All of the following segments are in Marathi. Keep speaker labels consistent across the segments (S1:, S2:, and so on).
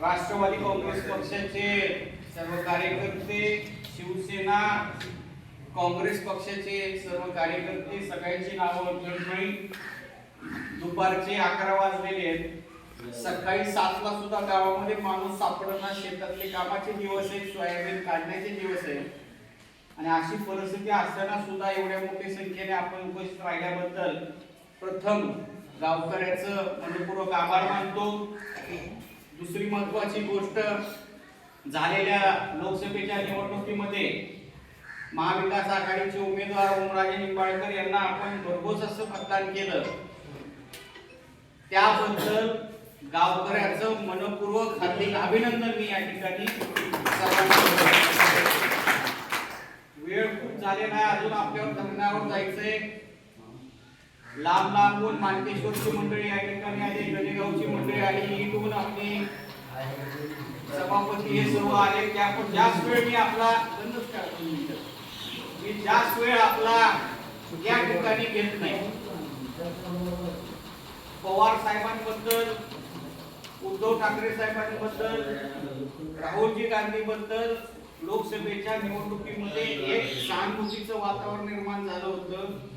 S1: राष्ट्रवादी काँग्रेस पक्षाचे सर्व कार्यकर्ते शिवसेना काँग्रेस पक्षाचे सर्व कार्यकर्ते सगळ्यांची नावं ठणठणी दुपारचे अकरा वाजलेले आहेत. सकाळी सातला सुद्धा गावामध्ये माणूस सापडणार शेतातले कामाचे दिवस आहेत सोयाबीन काढण्याचे दिवस आहेत. आणि अशी परिस्थिती असताना सुद्धा एवढ्या मोठ्या संख्येने आपण उपस्थित राहिल्याबद्दल प्रथम गावकऱ्याचं मनपूर्वक आभार मानतो. दुसरी महत्वाची गोष्ट झालेल्या लोकसभेच्या निवडणुकीमध्ये महाविकास आघाडीचे उमेदवार ओमराजे निंबाळकर यांना आपण भरघोस असं मतदान केलं. त्याबद्दल गावकऱ्याचं मनपूर्वक हार्दिक अभिनंदन मी या ठिकाणी वेळ खूप झालेला आहे अजून आपल्यावर धरणावर जायचंय. लांब लांबून मानकेश्वरची मंडळी या ठिकाणी आली गणेगावची मंडळी आली इथून आपले सभापती हे सर्व आले. की आपण जास्त वेळ मी आपला मी मी जास्त वेळ आपला या ठिकाणी घेत नाही. पवार साहेबांबद्दल उद्धव ठाकरे साहेबांबद्दल राहुलजी गांधी बद्दल लोकसभेच्या निवडणुकीमध्ये एक सहानुभूतीचं वातावरण निर्माण झालं होतं.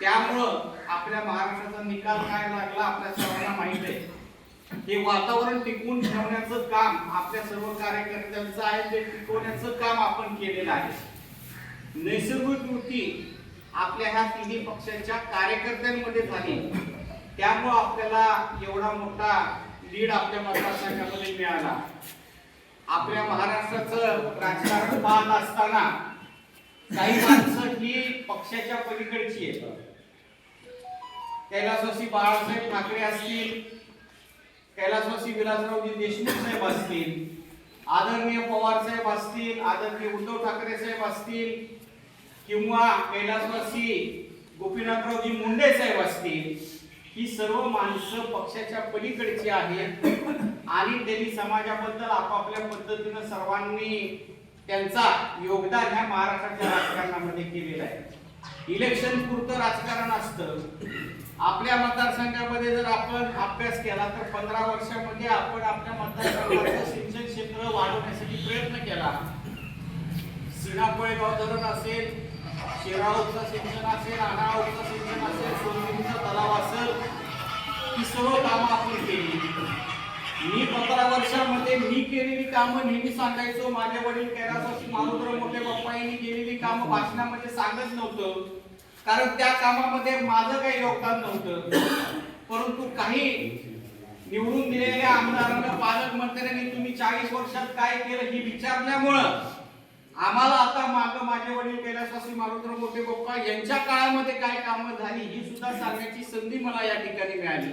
S1: त्यामुळं आपल्या महाराष्ट्राचा निकाल काय लागला आपल्या सर्वांना माहीत आहे. हे वातावरण टिकवून ठेवण्याचं काम आपल्या सर्व कार्यकर्त्यांचं आहे ते टिकवण्याचं काम आपण केलेलं आहे. नैसर्गिक कृती आपल्या ह्या तिन्ही पक्षांच्या कार्यकर्त्यांमध्ये झाली. त्यामुळं आपल्याला एवढा मोठा लीड आपल्या मतदारसंघामध्ये मिळाला. आपल्या महाराष्ट्राचं राजकारण पाहत असताना काही माणसं ही पक्षाच्या पलीकडची येतात कैलासवासी बाळासाहेब ठाकरे असतील कैलासवासी विलासरावजी देशमुख साहेब असतील आदरणीय पवार साहेब असतील आदरणीय उद्धव ठाकरे साहेब असतील किंवा कैलासवासी गोपीनाथरावजी मुंडे साहेब असतील ही सर्व माणसं पक्षाच्या पलीकडची आहेत आणि त्यांनी समाजाबद्दल आपापल्या पद्धतीनं सर्वांनी त्यांचा योगदान ह्या महाराष्ट्राच्या राजकारणामध्ये केलेला आहे. इलेक्शन पुरतं राजकारण असतं. आपल्या मतदारसंघामध्ये जर आपण अभ्यास केला तर पंधरा वर्षामध्ये आपण आपल्या मतदारसंघाचं सिंचन क्षेत्र वाढवण्यासाठी प्रयत्न केला. सिनापोळेगाव धरण असेल शेरावचं सिंचन असेल अनावचं सिंचन असेल सोनगिरीचा तलाव असेल ही सर्व कामं आपण केली. मी पंधरा वर्षामध्ये मी केलेली कामं नेहमी सांगायचो. माझे वडील कैलासवासी मारुद्र मोठे बाप्पा यांनी केलेली कामं भाषणामध्ये सांगत नव्हतं. कारण त्या कामामध्ये माझं काही योगदान नव्हतं. परंतु काही निवडून दिलेल्या आमदारांना पालकमंत्र्यांनी तुम्ही चाळीस वर्षात काय केलं हे विचारल्यामुळं आम्हाला आता माग माझे वडील कैलासवासी मारुद्र मोठे बाप्पा यांच्या काळामध्ये काय कामं झाली ही सुद्धा सांगण्याची संधी मला या ठिकाणी मिळाली.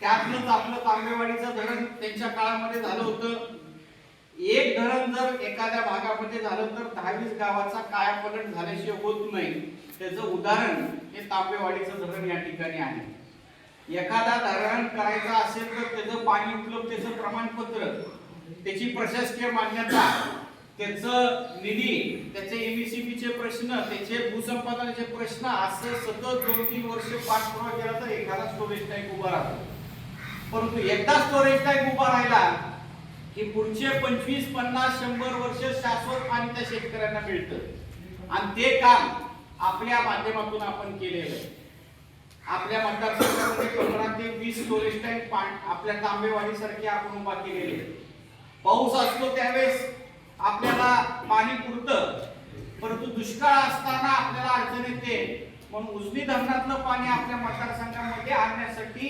S1: त्यातलंच आपलं तांबेवाडीचं धरण त्यांच्या काळामध्ये झालं होतं. एक धरण जर एखाद्या भागामध्ये झालं तर दहावीस गावाचा कायापलट झाल्याशिवाय होत नाही. त्याचं उदाहरण हे तांबेवाडीचं धरण या ठिकाणी आहे. एखादा धरण करायचं असेल तर त्याचं पाणी उपलब्धतेचं प्रमाणपत्र त्याची प्रशासकीय मान्यता त्याचं निधी त्याचे एमईसीबी चे प्रश्न त्याचे भूसंपादनाचे प्रश्न असं सतत दोन तीन वर्ष पाठपुरावा केला तर एखादा स्टोरेज टँक उभा राहतो. परंतु एकदा स्टोरेज टँक उभा राहिला की पुढचे पंचवीस पन्नास शंभर वर्ष शाश्वत पाणी त्या शेतकऱ्यांना मिळतं. आणि ते काम आपल्या माध्यमातून आपण केलेलं आहे. आपल्या मतदारसंघामध्ये पंधरा ते वीस स्टोरेज टँक आपल्या तांबेवाडी सारखे आपण उभा केलेले पाऊस असतो त्यावेळेस आपल्याला पाणी पुरतं परंतु दुष्काळ असताना आपल्याला अडचण येते. म्हणून उजनी धरणातलं पाणी आपल्या मतदारसंघामध्ये आणण्यासाठी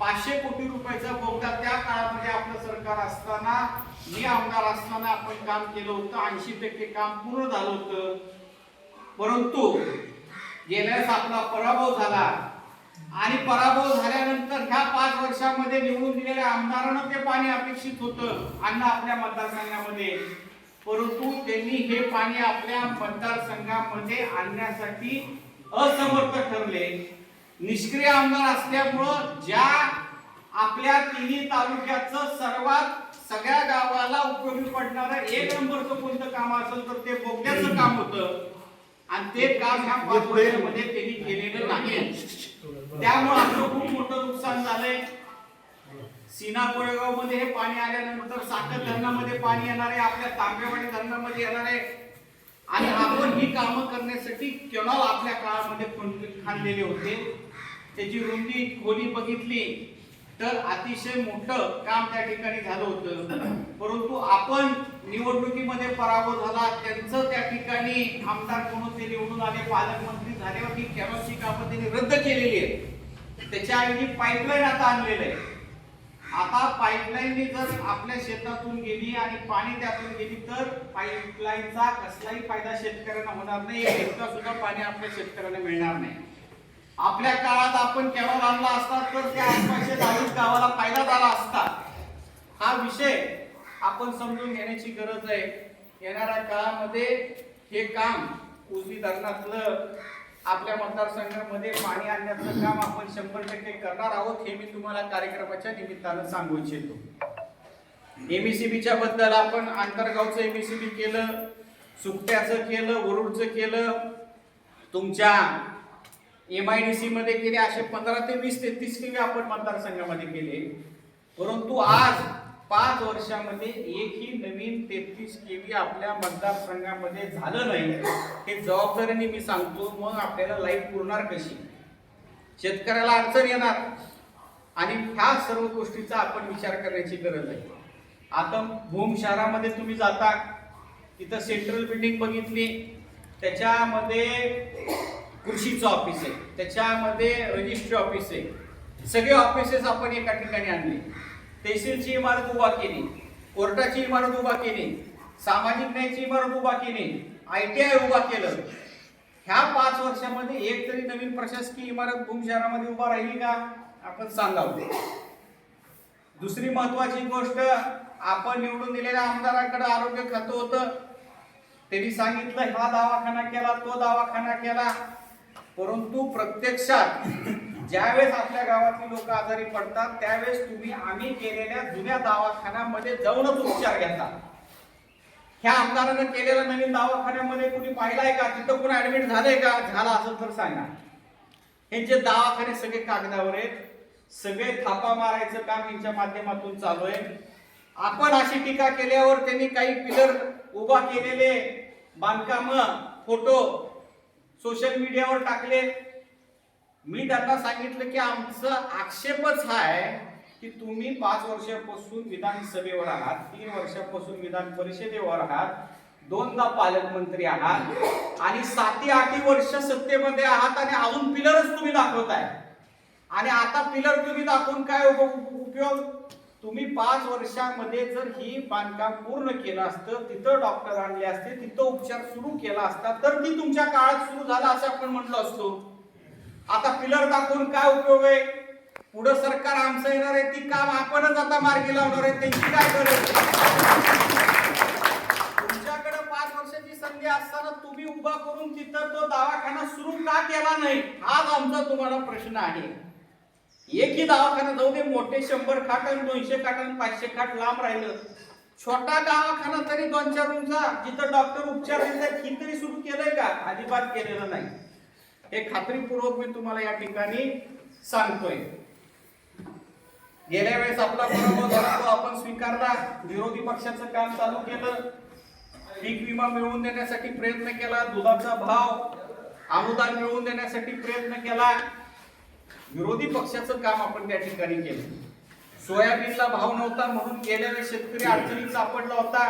S1: पाचशे कोटी रुपयाचा बोगदा त्या काळामध्ये आपलं सरकार असताना मी आमदार असताना आपण काम केलं होतं ऐंशी टक्के काम पूर्ण झालं होतं. परंतु गेल्यास आपला पराभव झाला. आणि पराभव झाल्यानंतर ह्या पाच वर्षामध्ये निवडून दिलेल्या आमदारांना ते पाणी अपेक्षित होतं अन्न आपल्या मतदारसंघामध्ये. परंतु त्यांनी हे पाणी आपल्या मतदारसंघामध्ये आणण्यासाठी असमर्थ ठरले. निष्क्रिय आमदार असल्यामुळं ज्या आपल्या तिन्ही तालुक्याचं सर्वात सगळ्या गावाला उपयोगी पडणारं एक नंबरचं कोणतं काम असेल तर ते बोगद्याचं काम होतं. आणि ते काम ह्या पाच वर्षामध्ये त्यांनी केलेलं नाही. त्यामुळे आपलं खूप मोठं नुकसान झालंय. सीना कोळेगावमध्ये हे पाणी आल्यानंतर साखर धरणामध्ये पाणी येणार आहे आपल्या तांबेवाडी धरणामध्ये येणार आहे. आणि आपण ही कामं करण्यासाठी केवळ आपल्या काळामध्ये खण- खाणलेले होते? त्याची रुंदी खोली बघितली तर अतिशय मोठं काम त्या ठिकाणी झालं होतं. परंतु आपण निवडणुकीमध्ये पराभव झाला त्यांचं त्या ठिकाणी आमदार म्हणून ते निवडून आले पालकमंत्री झाले ही केवायसी कामं त्यांनी रद्द केलेली आहे त्याच्याऐवजी पाईपलाईन आता आणलेलं आहे. आता पाईपलाईन जर आपल्या शेतातून गेली आणि पाणी त्यातून गेली तर पाईपलाईनचा कसलाही फायदा शेतकऱ्यांना होणार नाही. सुद्धा पाणी आपल्या शेतकऱ्यांना मिळणार नाही. आपल्या काळात आपण केव्हा आणला असता तर त्या आसपासच्या चाळीस गावाला फायदा झाला असता. हा विषय आपण समजून घेण्याची गरज आहे. येणाऱ्या काळामध्ये हे काम उजवी धरणातलं आपल्या मतदारसंघामध्ये पाणी आणण्याचं काम आपण शंभर टक्के करणार आहोत हे मी तुम्हाला कार्यक्रमाच्या निमित्तानं सांगू इच्छितो. एमईसीबीच्या बद्दल आपण आंतरगावचं एमईसीबी केलं सुकट्याचं केलं वरुडचं केलं तुमच्या एम आय डी सी मध्ये केले असे पंधरा ते वीस ते तीस केवी आपण मतदारसंघामध्ये केले. परंतु आज पाच वर्षामध्ये एकही नवीन तेहतीस व्ही आपल्या मतदारसंघामध्ये झालं नाही. हे जबाबदारीने मी सांगतो मग आपल्याला लाईफ पुरणार कशी? शेतकऱ्याला अडचण येणार. आणि ह्या सर्व गोष्टीचा आपण विचार करण्याची गरज आहे. आता भूम शहरामध्ये तुम्ही जाता तिथं सेंट्रल बिल्डिंग बघितली. त्याच्यामध्ये कृषीचं ऑफिस आहे. त्याच्यामध्ये रजिस्ट्री ऑफिस आहे. सगळे ऑफिसेस आपण एका ठिकाणी आणले. तहसीलची इमारत उभा केली. कोर्टाची इमारत उभा केली. सामाजिक न्यायाची इमारत उभा केली. आय टी आय उभा केलं. ह्या पाच वर्षामध्ये एक तरी नवीन प्रशासकीय इमारत भूम शहरामध्ये उभा राहिली का? आपण सांगावं. दुसरी महत्वाची गोष्ट आपण निवडून दिलेल्या आमदाराकडे आरोग्य खातं होतं. त्यांनी सांगितलं हा दवाखाना केला तो दवाखाना केला. परंतु प्रत्यक्षात ज्यावेळेस आपल्या गावातली लोक आजारी पडतात त्यावेळेस तुम्ही आम्ही केलेल्या जुन्या दवाखान्यामध्ये जाऊनच उपचार घेता. ह्या आमदारानं केलेल्या नवीन दवाखान्यामध्ये कुणी पाहिलाय का? तिथं कुणी ऍडमिट झालंय का? झाला असेल तर सांगा. हे जे दवाखाने सगळे कागदावर आहेत सगळे थापा मारायचं काम यांच्या माध्यमातून चालू आहे. आपण अशी टीका केल्यावर त्यांनी काही पिलर उभा केलेले बांधकाम फोटो सोशल मीडियावर टाकले. मी त्यांना सांगितलं की आमचा आक्षेपच हा आहे की तुम्ही पाच वर्षापासून विधानसभेवर आहात तीन वर्षापासून विधान परिषदेवर आहात दोनदा पालकमंत्री आहात आणि साती आठी वर्ष सत्तेमध्ये आहात आणि अजून पिलरच तुम्ही दाखवताय. आणि आता पिलर तुम्ही दाखवून काय उप- उपयोग? तुम्ही पाच वर्षामध्ये जर ही बांधकाम पूर्ण केलं असतं तिथं डॉक्टर आणले असते तिथं उपचार सुरू केला असता तर ती तुमच्या काळात सुरू झाला असं आपण म्हटलं असतो. आता पिलर दाखवून काय उपयोग आहे? पुढं सरकार आमचं येणार आहे ती काम आपणच आता मार्गी लावणार आहे त्यांची काय गरज तुमच्याकडे पाच वर्षाची संधी असताना तुम्ही उभा करून तिथं तो दवाखाना सुरू का केला नाही? हाच आमचा तुम्हाला प्रश्न आहे. एकही दवाखाना जाऊ दे मोठे शंभर खाट आणि दोनशे खाट आणि पाचशे खाट लांब राहिलं. छोटा दवाखाना तरी दोन चार रूमचा जिथं डॉक्टर उपचार देतात ही तरी सुरू केलंय का? अजिबात केलेलं नाही. हे खात्रीपूर्वक मी तुम्हाला या ठिकाणी सांगतोय. गेल्या वेळेस आपला पराभव आपण स्वीकारला विरोधी पक्षाचं काम चालू केलं. पीक विमा मिळवून देण्यासाठी प्रयत्न केला दुधाचा भाव अनुदान मिळवून देण्यासाठी प्रयत्न केला. विरोधी पक्षाचं काम आपण त्या ठिकाणी केलं. सोयाबीनला भाव नव्हता म्हणून गेल्या वेळेस शेतकरी अडचणीत सापडला होता.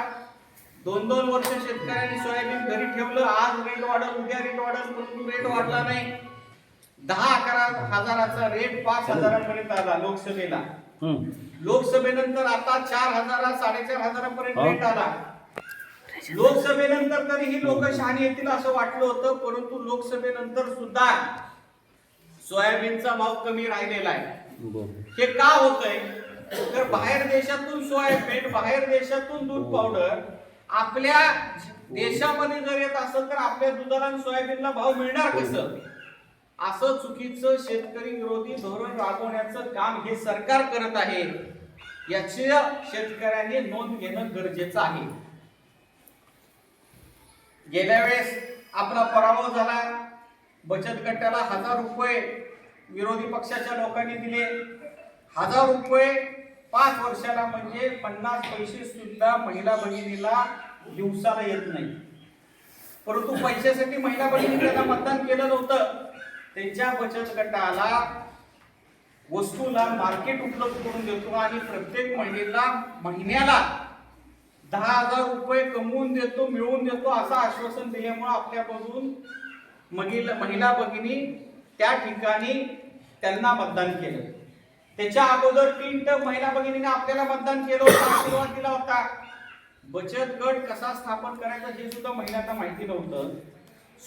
S1: दोन दोन वर्ष शेतकऱ्यांनी सोयाबीन घरी ठेवलं. आज रेट वाढल उद्या रेट वाढल परंतु रेट वाढला नाही. दहा अकरा हजाराचा रेट पाच हजारापर्यंत आला लोकसभेला. लोकसभेनंतर आता चार हजार साडेचार हजारापर्यंत रेट आला. लोकसभेनंतर तरीही लोक शहाणी येतील असं वाटलं होतं परंतु लोकसभेनंतर सुद्धा सोयाबीनचा भाव कमी राहिलेला आहे. हे का होतंय? तर बाहेर देशातून सोयाबीन बाहेर देशातून दूध पावडर आपल्या देशामध्ये जर येत असेल तर आपल्या दुधाला आणि सोयाबीनला भाव मिळणार कसं? असं चुकीचं शेतकरी विरोधी धोरण राबवण्याचं काम हे सरकार करत आहे याची शेतकऱ्यांनी नोंद घेणं गरजेचं आहे. गेल्या वेळेस आपला पराभव झाला. बचत गटाला हजार रुपये विरोधी पक्षाच्या लोकांनी दिले. हजार रुपये पाच वर्षाला म्हणजे पन्नास पैसे सुद्धा महिला बहिणीला दिवसाला येत नाही. परंतु पैशासाठी महिला बहिणी त्यांना मतदान केलं नव्हतं. त्यांच्या बचत गटाला वस्तूला मार्केट उपलब्ध करून देतो आणि प्रत्येक महिलेला महिन्याला दहा हजार रुपये कमवून देतो मिळवून देतो असं आश्वासन दिल्यामुळे आपल्यापासून महिला महिला भगिनी त्या ठिकाणी त्यांना मतदान केलं. त्याच्या अगोदर तीन टप महिला भगिनीने आपल्याला मतदान केलं होतं आशीर्वाद दिला होता. बचत गट कसा स्थापन करायचा हे सुद्धा महिलांना माहिती नव्हतं.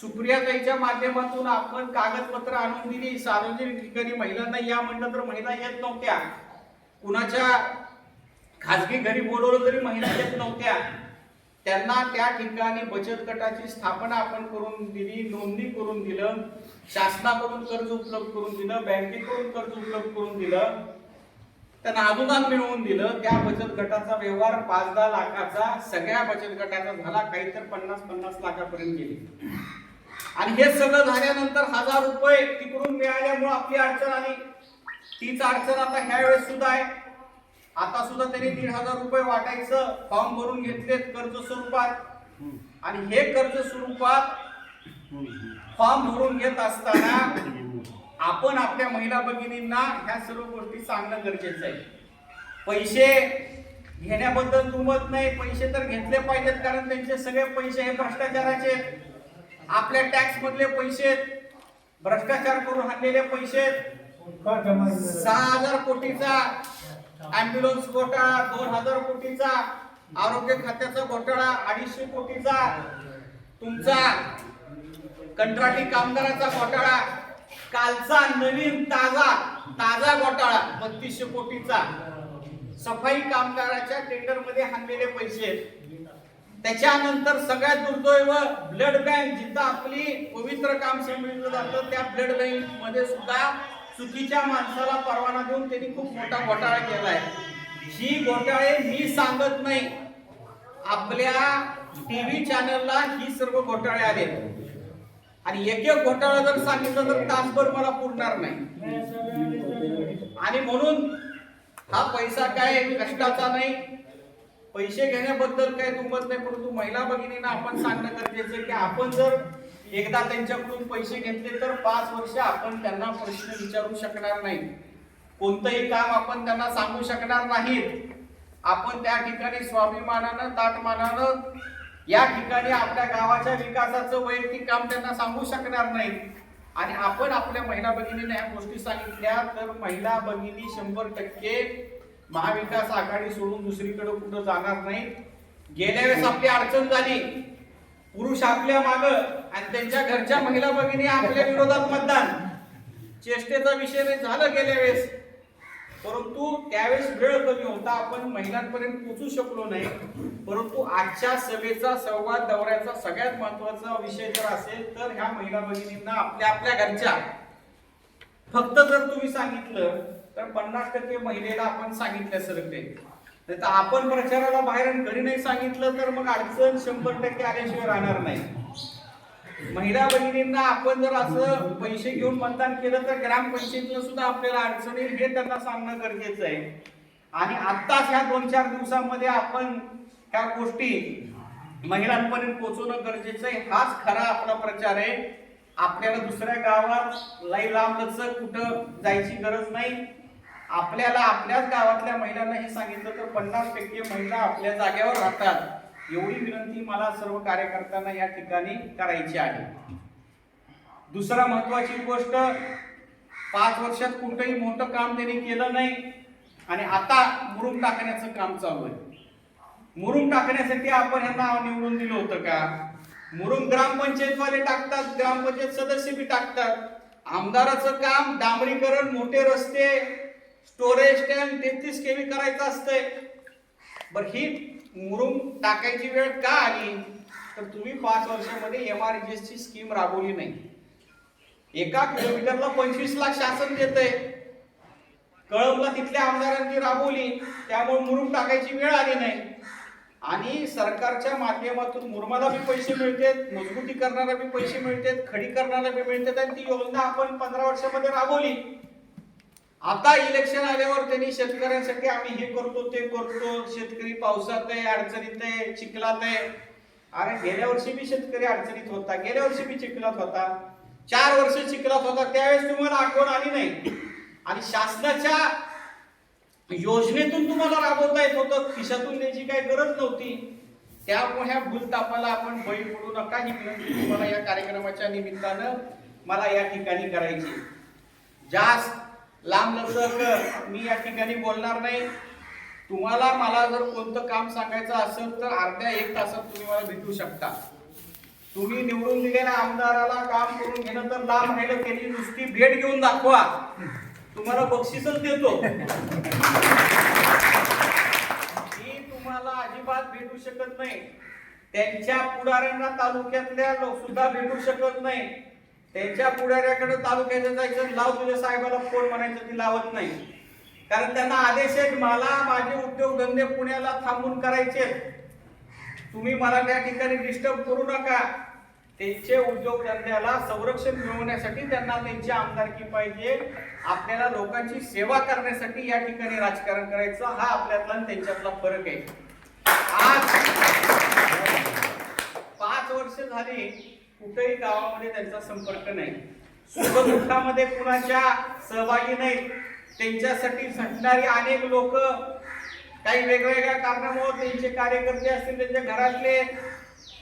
S1: सुप्रियाताईच्या माध्यमातून आपण कागदपत्र आणून दिली. सार्वजनिक ठिकाणी महिलांना या म्हणलं तर महिला येत नव्हत्या. कुणाच्या खाजगी घरी बोलवलं तरी महिला येत नव्हत्या. त्यांना त्या ठिकाणी बचत गटाची स्थापना आपण करून दिली नोंदणी करून दिलं शासनाकडून कर्ज उपलब्ध करून दिलं बँकेकडून कर्ज उपलब्ध करून दिलं त्यांना अनुदान मिळवून दिलं. त्या बचत गटाचा व्यवहार पाच दहा लाखाचा सगळ्या बचत गटाचा झाला काही तर पन्नास पन्नास लाखापर्यंत गेले. आणि हे सगळं झाल्यानंतर हजार रुपये तिकडून मिळाल्यामुळे आपली अडचण आली. तीच अडचण आता ह्या वेळेस सुद्धा आहे. आता सुद्धा त्यांनी दीड हजार रुपये वाटायचं फॉर्म भरून घेतलेत कर्ज स्वरूपात आणि हे कर्ज स्वरूपात फॉर्म भरून घेत असताना आपण आपल्या महिला भगिनींना ह्या सर्व गोष्टी सांगणं गरजेचं आहे पैसे घेण्याबद्दल दुमत नाही पैसे तर घेतले पाहिजेत कारण त्यांचे सगळे पैसे हे भ्रष्टाचाराचे आहेत. आपल्या टॅक्स मधले पैसे आहेत. भ्रष्टाचार करून आणलेले पैसे आहेत. सहा हजार कोटीचा अँब्युलन्स घोटाळा दोन हजार कोटीचा आरोग्य खात्याचा घोटाळा अडीचशे कोटीचा तुमचा कंत्राटी कामगाराचा घोटाळा कालचा नवीन ताजा ताजा घोटाळा बत्तीसशे कोटीचा. सफाई कामगाराच्या टेंडरमध्ये हाणलेले पैसे. त्याच्यानंतर सगळ्यात दुर्दैव ब्लड बँक जिथं आपली पवित्र काम समजलं जातं त्या ब्लड बँकमध्ये सुद्धा चुकीच्या माणसाला परवाना देऊन त्यांनी खूप मोठा घोटाळा केलाय. ही घोटाळे मी सांगत नाही. आपल्या टीव्ही चॅनलला ही सर्व घोटाळे आले आणि एक एक घोटाळा जर सांगितलं तर तासभर मला पुरणार नाही. आणि म्हणून हा पैसा काय कष्टाचा नाही. पैसे घेण्याबद्दल काय दुमत नाही परंतु महिला भगिनींना आपण सांगणं गरजेचं की आपण जर एकदा त्यांच्याकडून पैसे घेतले तर पाच वर्ष आपण त्यांना प्रश्न विचारू शकणार नाही. कोणतंही काम आपण त्यांना सांगू शकणार नाहीत. आपण त्या ठिकाणी स्वाभिमानानं ताटमानानं या ठिकाणी आपल्या गावाच्या विकासाचं वैयक्तिक काम त्यांना सांगू शकणार नाही. आणि आपण आपल्या महिला भगिनीने या गोष्टी सांगितल्या तर महिला भगिनी शंभर टक्के महाविकास आघाडी सोडून दुसरीकडे कुठं जाणार नाही गेल्या वेळेस आपली अडचण झाली. पुरुष आपल्या माग आणि त्यांच्या घरच्या महिला भगिनी आपल्या विरोधात मतदान. चेष्टेचा विषय नाही झालं गेल्या वेळेस. परंतु त्यावेळेस वेळ कमी होता आपण महिलांपर्यंत पोचू शकलो नाही. परंतु आजच्या सभेचा संवाद दौऱ्याचा सगळ्यात महत्त्वाचा विषय जर असेल तर ह्या महिला भगिनींना आपल्या आपल्या घरच्या. फक्त जर तुम्ही सांगितलं तर पन्नास टक्के महिलेला आपण सांगितल्यासारखे नाही तर आपण प्रचाराला बाहेर घरी नाही सांगितलं तर मग अडचण शंभर टक्के आल्याशिवाय राहणार नाही. महिला बहिणींना आपण जर असं पैसे घेऊन मतदान केलं तर ग्रामपंचायतीला सुद्धा आपल्याला अडचणी हे त्यांना सांगणं गरजेचं आहे. आणि आत्ताच ह्या दोन चार दिवसांमध्ये आपण ह्या गोष्टी महिलांपर्यंत पोहोचवणं गरजेचं आहे. हाच खरा आपला प्रचार आहे. आपल्याला दुसऱ्या गावात लई लांब लचक कुठं जायची गरज नाही. आपल्याला आपल्याच गावातल्या महिलांना हे सांगितलं तर पन्नास टक्के महिला आपल्या जागेवर राहतात. एवढी विनंती मला सर्व कार्यकर्त्यांना या ठिकाणी करायची आहे. दुसरा महत्वाची गोष्ट पाच वर्षात कुठंही मोठं काम त्यांनी केलं नाही आणि आता मुरुम टाकण्याचं काम चालू आहे. मुरुम टाकण्यासाठी आपण यांना निवडून दिलं होतं का? मुरुम ग्रामपंचायतवाले टाकतात ग्रामपंचायत सदस्य बी टाकतात. आमदाराचं काम डांबरीकरण मोठे रस्ते स्टोरेज टँक तेहतीस केवी करायचं असतंय. बर ही मुरुम टाकायची वेळ का आली? तर तुम्ही पाच वर्षामध्ये एम आर जी एसची स्कीम राबवली नाही. एका किलोमीटरला पंचवीस लाख शासन देतंय. कळमला तिथल्या आमदारांनी राबवली. त्यामुळे मुरुम टाकायची वेळ आली नाही. आणि सरकारच्या माध्यमातून मुरमाला बी पैसे मिळतात मजबूतीकरणाला बी पैसे मिळतात खडी करणारा बी मिळतात आणि ती योजना आपण पंधरा वर्षामध्ये राबवली. आता इलेक्शन आल्यावर त्यांनी शेतकऱ्यांसाठी आम्ही हे करतो ते करतो. शेतकरी पावसात आहे अडचणीत आहे चिखलात आहे. अरे गेल्या वर्षी बी शेतकरी अडचणीत होता गेल्या वर्षी बी चिखलात होता. चार वर्ष चिखलात होता त्यावेळेस तुम्हाला आठवण आली नाही. आणि शासनाच्या योजनेतून तुम्हाला राबवता येत होतं खिशातून द्यायची काही गरज नव्हती. त्यामुळे ह्या भूलतापाला आपण बळी पडू नका. ही विनंती तुम्हाला या कार्यक्रमाच्या निमित्तानं मला या ठिकाणी करायची जास्त लांब लचक मी या ठिकाणी बोलणार नाही. तुम्हाला मला जर कोणतं काम सांगायचं असेल तर अर्ध्या एक तासात तुम्ही मला भेटू शकता. तुम्ही निवडून दिलेल्या आमदाराला काम करून घेणं तर लांब राहिलं त्यांनी नुसती भेट घेऊन दाखवा. तुम्हाला बक्षीसच देतो. मी तुम्हाला अजिबात भेटू शकत नाही. त्यांच्या पुढाऱ्यांना तालुक्यातल्या लोक सुद्धा भेटू शकत नाही. त्यांच्या पुढाऱ्याकडे तालुक्याचं जायचं लाव तुझ्या साहेबाला फोन म्हणायचं ती लावत नाही. कारण त्यांना आदेश आहेत मला माझे उद्योगधंदे पुण्याला थांबून करायचे तुम्ही मला त्या ठिकाणी डिस्टर्ब करू नका. त्यांचे उद्योगधंद्याला संरक्षण मिळवण्यासाठी त्यांना त्यांची आमदारकी पाहिजे. आपल्याला लोकांची सेवा करण्यासाठी या ठिकाणी राजकारण करायचं हा आपल्यातला आणि त्यांच्यातला फरक आहे. आज पाच वर्ष झाली कुठेही गावामध्ये त्यांचा संपर्क नाही. सुखदुःखामध्ये कुणाच्या सहभागी नाहीत. त्यांच्यासाठी झटणारी अनेक लोक काही वेगवेगळ्या कारणामुळे त्यांचे कार्यकर्ते असतील त्यांच्या घरातले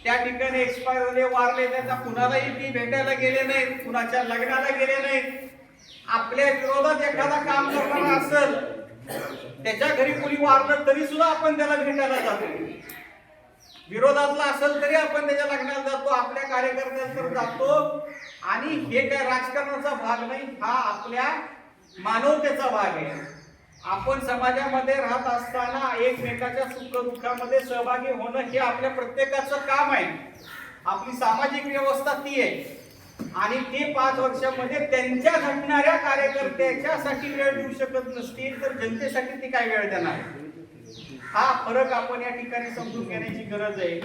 S1: त्या ठिकाणी एक्सपायर झाले वारले त्यांना कुणालाही ती भेटायला गेले नाहीत कुणाच्या लग्नाला गेले नाहीत. आपल्या विरोधात एखादा काम करणारा असेल त्याच्या घरी कुणी वारलं तरी सुद्धा आपण त्याला भेटायला जातो. विरोधातला असेल तरी आपण त्याच्या लग्नाला जातो आपल्या कार्यकर्त्यांकडे जातो. आणि हे काय राजकारणाचा भाग नाही हा आपल्या मानवतेचा भाग आहे. आपण समाजामध्ये राहत असताना एकमेकाच्या सुख दुःखामध्ये सहभागी होणं हे आपल्या प्रत्येकाचं काम आहे. आपली सामाजिक व्यवस्था ती आहे. आणि ते पाच वर्षामध्ये त्यांच्या घडणाऱ्या कार्यकर्त्याच्यासाठी वेळ देऊ शकत नसतील तर जनतेसाठी ती काय वेळ देणार? हा फरक आपण या ठिकाणी समजून घेण्याची गरज आहे.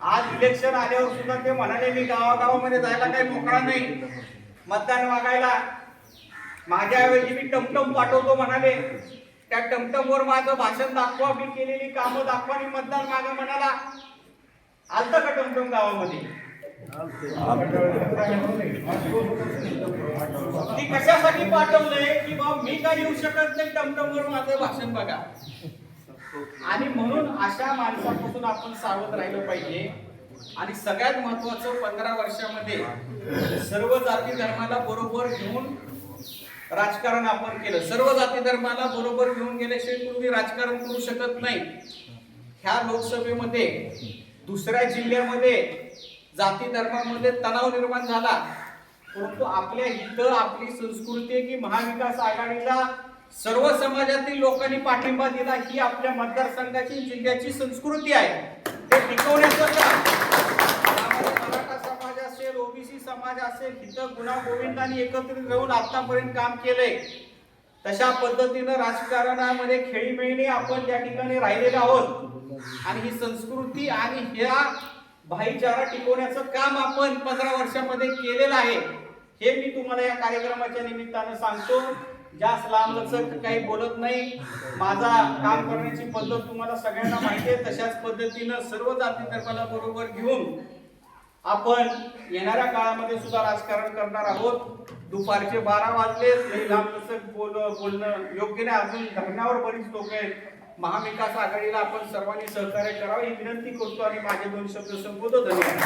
S1: आज इलेक्शन आल्यावर सुद्धा ते म्हणाले मी गावागावामध्ये जायला काही मोकळा नाही. मतदान मागायला माझ्याऐवजी मी टमटम पाठवतो म्हणाले. त्या टमटमवर माझं भाषण दाखवा मी केलेली कामं दाखवा आणि मतदान मागा म्हणाला. आलतं का टमटम गावामध्ये? ती कशासाठी पाठवलंय? की बा मी काय येऊ शकत नाही टमटमवर माझं भाषण बघा. आणि म्हणून अशा माणसापासून आपण सावध राहिलं पाहिजे. आणि सगळ्यात महत्वाचं पंधरा वर्षामध्ये सर्व जाती धर्माला बरोबर घेऊन राजकारण आपण केलं. सर्व जाती धर्माला बरोबर घेऊन गेल्याशिवाय तुम्ही राजकारण करू शकत नाही. ह्या लोकसभेमध्ये दुसऱ्या जिल्ह्यामध्ये जाती धर्मामध्ये तणाव निर्माण झाला. परंतु आपल्या इथं आपली संस्कृती आहे की महाविकास आघाडीला सर्व समाजातील लोकांनी पाठिंबा दिला ही आपल्या मतदारसंघाची जिल्ह्याची संस्कृती आहे. ते टिकवण्याचं मराठा समाज असेल ओबीसी समाज असेल इथं गुन्हा गोविंदांनी एकत्रित राहून आतापर्यंत काम केलंय. तशा पद्धतीनं राजकारणामध्ये खेळीमेळीने आपण त्या ठिकाणी राहिलेलो आहोत. आणि ही संस्कृती आणि ह्या भाईचारा टिकवण्याचं काम आपण पंधरा वर्षामध्ये केलेलं आहे. हे मी तुम्हाला या कार्यक्रमाच्या निमित्तानं सांगतो. जास्त लांब लचक काही बोलत नाही. माझा काम करण्याची पद्धत तुम्हाला सगळ्यांना माहिती आहे. तशाच पद्धतीनं सर्व जातीतर्फाला बरोबर घेऊन आपण येणाऱ्या काळामध्ये सुद्धा राजकारण करणार आहोत. दुपारचे बारा वाजले. लांबलचक बोल बोलणं योग्य नाही. अजून धरणावर बरीच लोक आहेत. महाविकास आघाडीला आपण सर्वांनी सहकार्य करावं. ही विनंती करतो आणि माझे दोन शब्द संबोधतो धन्यवाद.